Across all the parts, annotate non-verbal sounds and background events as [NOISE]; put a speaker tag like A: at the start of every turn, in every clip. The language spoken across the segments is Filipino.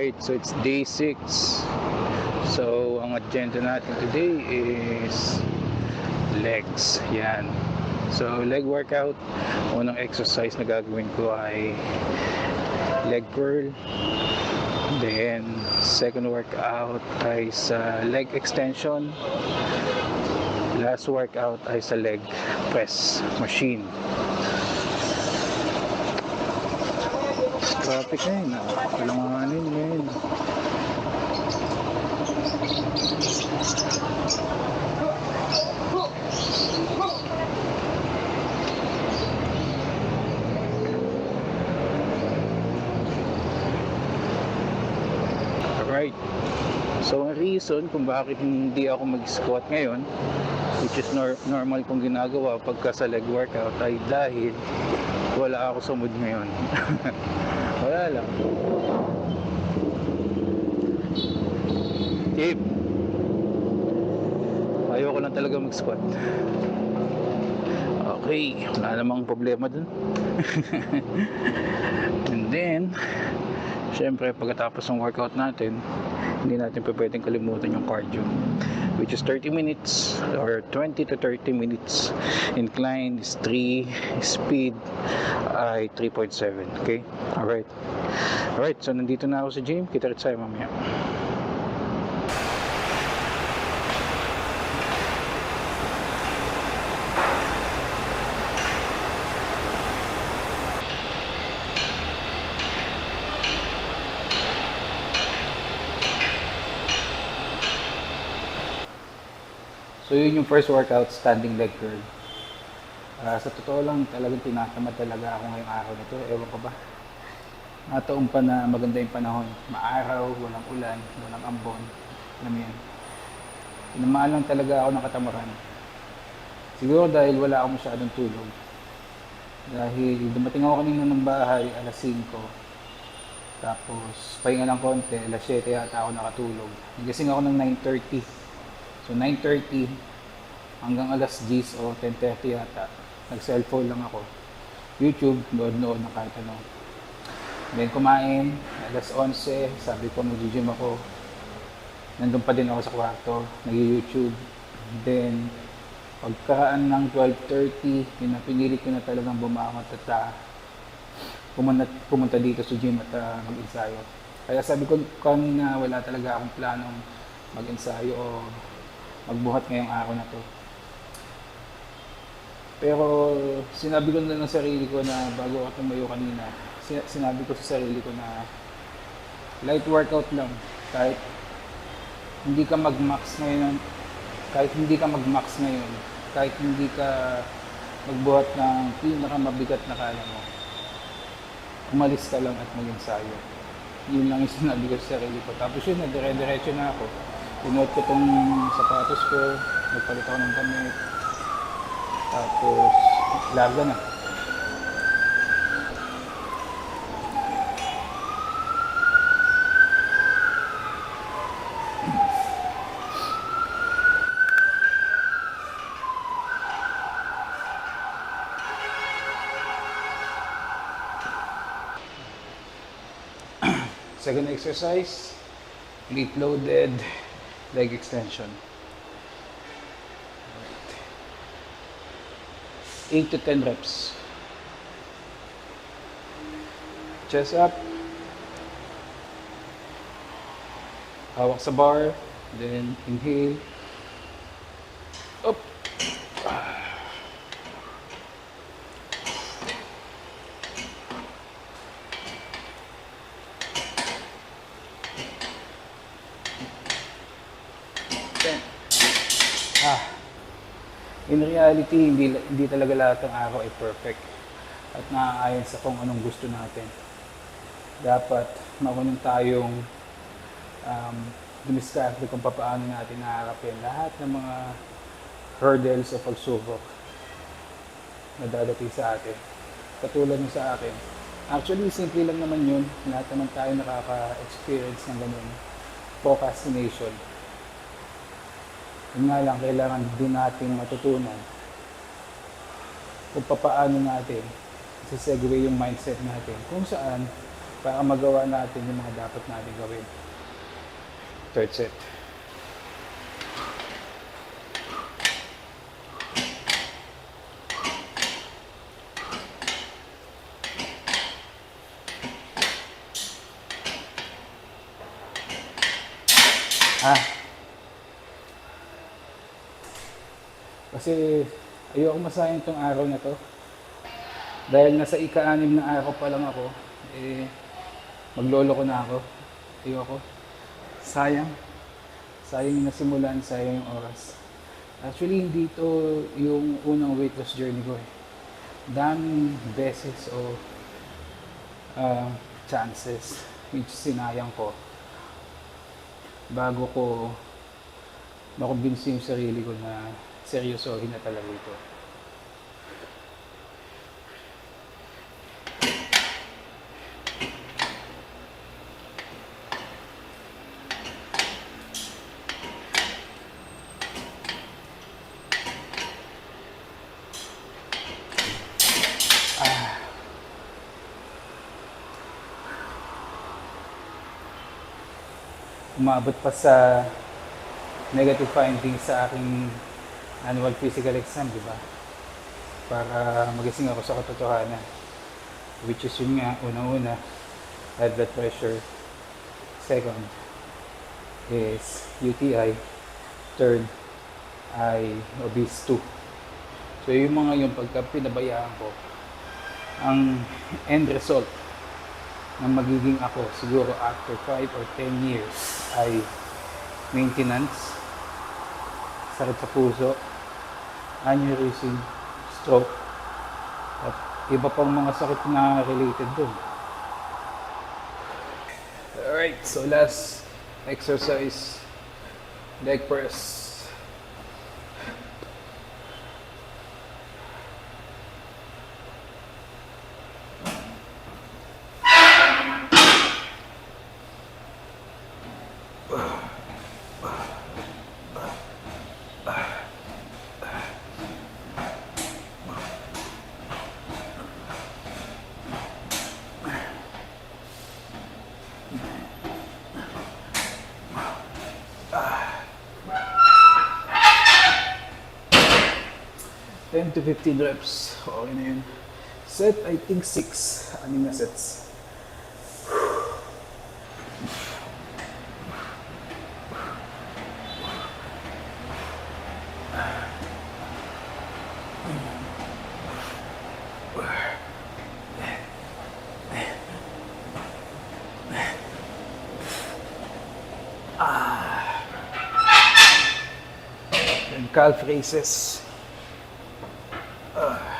A: Alright, so it's day 6. So, ang agenda natin today is legs. Yan. So, leg workout. Unang exercise na gagawin ko ay leg curl. Then, second workout ay sa leg extension. Last workout ay sa leg press machine. Traffic na yun. ah. Kalanganin ngayon. Alright. So, ang reason kung bakit hindi ako mag-squat ngayon, which is nor- normal kong ginagawa pagka sa leg workout, ay dahil wala ako sa mood ngayon. [LAUGHS] wala lang. Tip. Ayoko lang talaga mag-squat. Okay, wala namang problema dun. [LAUGHS] And then, syempre pagkatapos ng workout natin, hindi natin pa pwedeng kalimutan yung cardio which is 30 minutes or 20 to 30 minutes. Incline is 3 speed ay 3.7 okay? Alright. Alright so nandito na ako sa gym. Kita rin tayo mamaya So yun yung first workout, standing leg curl. Ah, sa totoo lang, talagang tinatamad talaga ako ngayong araw nito. Ewan ko ba? Nataon pa na maganda yung panahon. Maaraw, walang ulan, walang ambon. Alam mo yun. Tinamaan lang talaga ako ng katamaran. Siguro dahil wala ako masyadong tulog. Dahil dumating ako kanina ng bahay, alas 5. Tapos, pahinga ng konti, alas 7 yata ako nakatulog. Nagising ako ng 9.30. So 9.30 hanggang alas 10 o 10.30 yata. Nag-cellphone lang ako. YouTube, nood-nood ng kahit ano. Then kumain, alas 11, sabi ko mag-gym ako. Nandun pa din ako sa kwarto, nag-YouTube. Then, pagkaraan ng 12.30, yun ko na talagang bumangot at ah, pumunta, pumunta dito sa gym at ah, mag-ensayo. Kaya sabi ko kanina, wala talaga akong planong mag-ensayo o magbuhat ngayong araw na to. Pero sinabi ko na ng sarili ko na bago ako tumayo kanina, si- sinabi ko sa sarili ko na light workout lang. Kahit hindi ka mag-max ngayon, kahit hindi ka mag-max ngayon, kahit hindi ka magbuhat ng pinakamabigat na kaya mo, umalis ka lang at mag-ensayo. Yun lang yung [LAUGHS] sinabi ko sa sarili ko. Tapos yun, dire-diretso na ako. Pinuot ko tong sapatos ko, nagpalit ako ng damit. Tapos, larga na. [CLEARS THROAT] Second exercise, plate loaded leg extension. 8 to 10 reps. Chest up. Hawak sa bar. Then inhale. In reality, hindi, hindi talaga lahat ng araw ay perfect at naaayon sa kung anong gusto natin. Dapat marunong tayong um, dumiskarte kung paano natin naharapin lahat ng mga hurdles o pagsubok na dadating sa atin. Katulad ng sa akin. Actually, simple lang naman yun. Lahat naman tayo nakaka-experience ng ganun. Procrastination. Yun nga lang, kailangan din natin matutunan kung paano natin sesegue yung mindset natin kung saan para magawa natin yung mga dapat natin gawin. Third set. Ah. Kasi ayoko masayang itong araw na to. Dahil nasa ika-anim na araw pa lang ako, eh, maglolo ko na ako. Ayoko. Sayang. Sayang yung nasimulan, sayang yung oras. Actually, hindi ito yung unang weight loss journey ko eh. Daming beses o ah, chances which sinayang ko bago ko makumbinsi yung sarili ko na seryosohin na talaga ito. umabot pa sa negative findings sa aking annual physical exam, di ba? Para magising ako sa katotohanan. Which is yun nga, unang-una, high blood pressure. Second is UTI. Third ay obese 2. So yung mga yung pagka pinabayaan ko, ang end result na magiging ako siguro after 5 or 10 years ay maintenance, sakit sa puso, aneurysm, stroke, at iba pang mga sakit na related dun. Alright, so last exercise, leg press. Ten to 15 reps. Okay na yun. Set, I think 6. Anim na sets. And calf raises. Uh,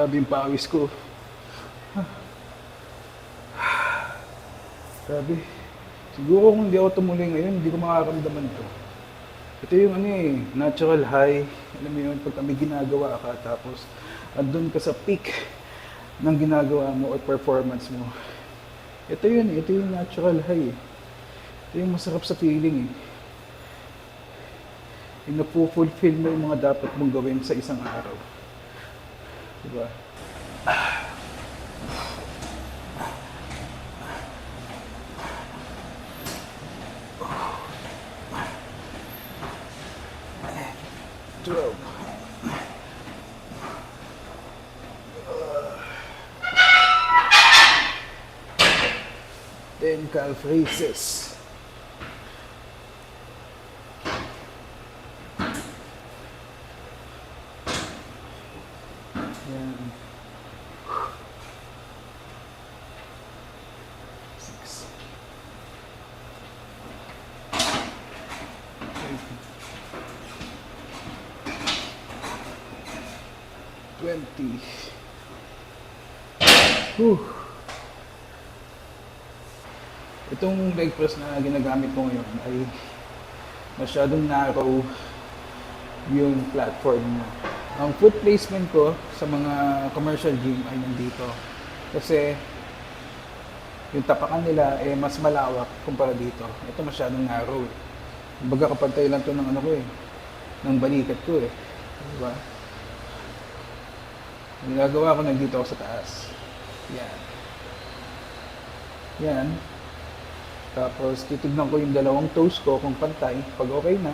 A: grabe yung pawis ko. Grabe. Siguro kung hindi ako tumuloy ngayon, hindi ko makakaramdaman ito. Ito yung ano eh, natural high. Alam mo yun, pag kami ginagawa ka, tapos andun ka sa peak ng ginagawa mo or performance mo. Ito yun, ito yung natural high. eh. Ito yung masarap sa feeling eh. Yung napufulfill mo yung mga dapat mong gawin sa isang araw. Diba? Twelve. Then calf raises. Yan. 20. Whew. Itong leg press na ginagamit ko ngayon ay masyadong narrow yung platform niya. Ang foot placement ko sa mga commercial gym ay nandito. Kasi yung tapakan nila eh mas malawak kumpara dito. Ito masyadong narrow eh. Baga kapag tayo lang to ng ano ko eh, ng balikat ko eh. Diba? Ang ginagawa ko nandito ako sa taas. Yan. Yan. Tapos titignan ko yung dalawang toes ko kung pantay. Pag okay na,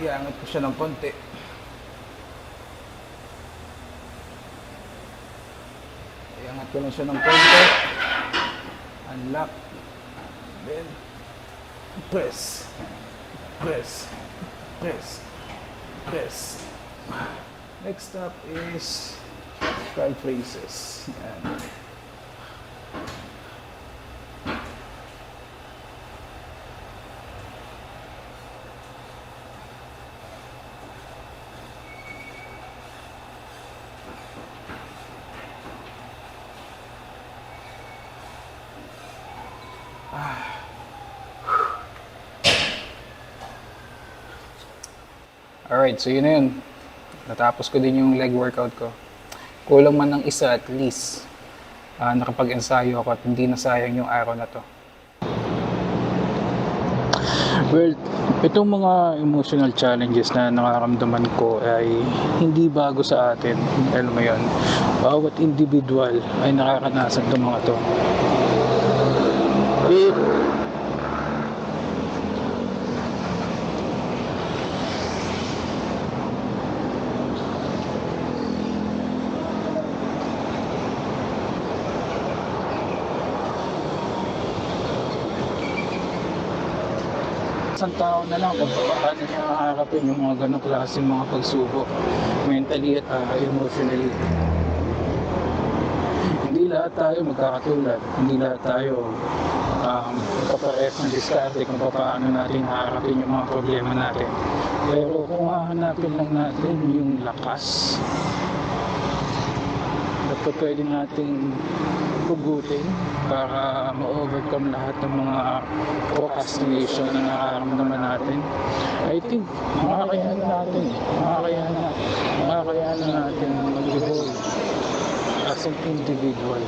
A: iangat ko siya ng konti. Iangat ko lang siya ng konti. Unlock. Then, press. Press. Press. Press. Next up is raises. Yan. Alright, so yun na yun. Natapos ko din yung leg workout ko. Kulang man ng isa at least. ah, nakapag-ensayo ako at hindi nasayang yung araw na to. Well, itong mga emotional challenges na nakaramdaman ko ay hindi bago sa atin. Alam mo yun, bawat individual ay nakakanasan itong mga to. Eh, tao na lang kung paano niya haharapin yung mga ganong klaseng mga pagsubok mentally at ah, emotionally. Hindi lahat tayo magkakatulad. Hindi lahat tayo um, kapares ng diskarte kung paano natin haharapin yung mga problema natin. Pero kung hahanapin lang natin yung lakas na pwede nating hugutin para ma-overcome lahat ng mga procrastination na nakaramdaman natin. I think makakayanan natin. Makakayanan, makakayanan natin mag-evolve as an individual.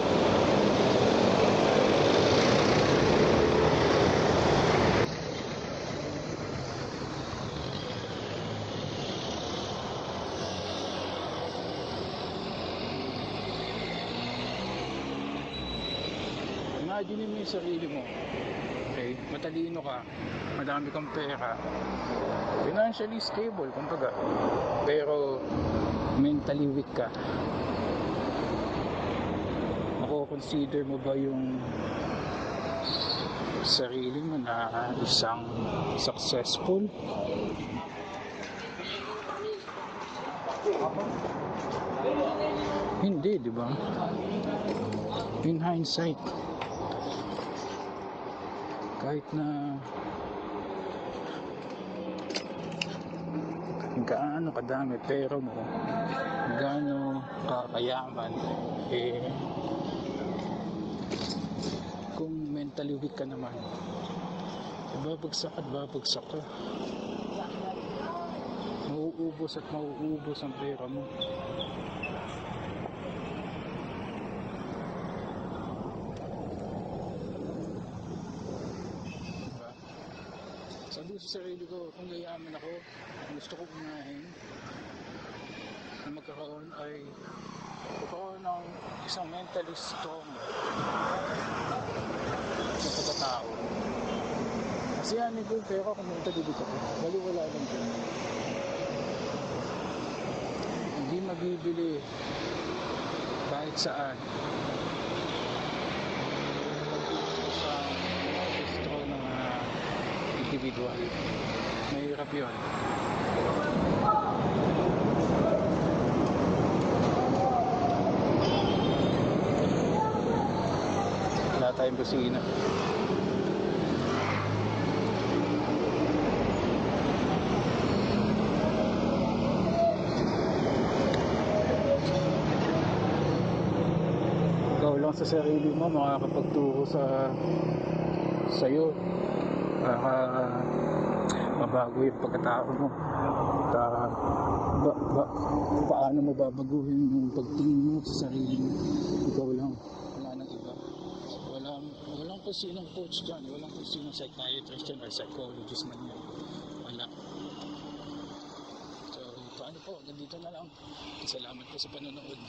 A: Imagine mo yung sarili mo. Okay? Matalino ka. Madami kang pera. Financially stable, kumbaga. Pero mentally weak ka. Mako-consider mo ba yung sarili mo na isang successful? Hindi, di ba? In hindsight, kahit na gaano kadami pera mo, gaano kakayaman, eh, kung mentally weak ka naman, eh, babagsak at babagsak ka. Mauubos at mauubos ang pera mo. Sabi ko sa sarili ko, kung yayaman ako, gusto ko unahin na magkakaroon ay magkakaroon ng isang mentally strong na pagkatao. Kasi yan ko yung pera kung weak ako. Baliwala lang din. Hindi mabibili kahit saan. sa strong ng mga individual. Mahirap yun. Wala tayong busina. Ikaw lang sa sarili mo makakapagturo sa sa'yo para magbabago yung pagkatao mo. Ta, ba, ba, paano mo babaguhin yung pagtingin mo sa sarili mo. Ikaw lang. Wala nang iba. Walang, walang kung sinong coach dyan. Walang kung sinong psychiatrist dyan or psychologist man yan. Wala. So, paano po? Nandito na lang. Salamat po sa panonood.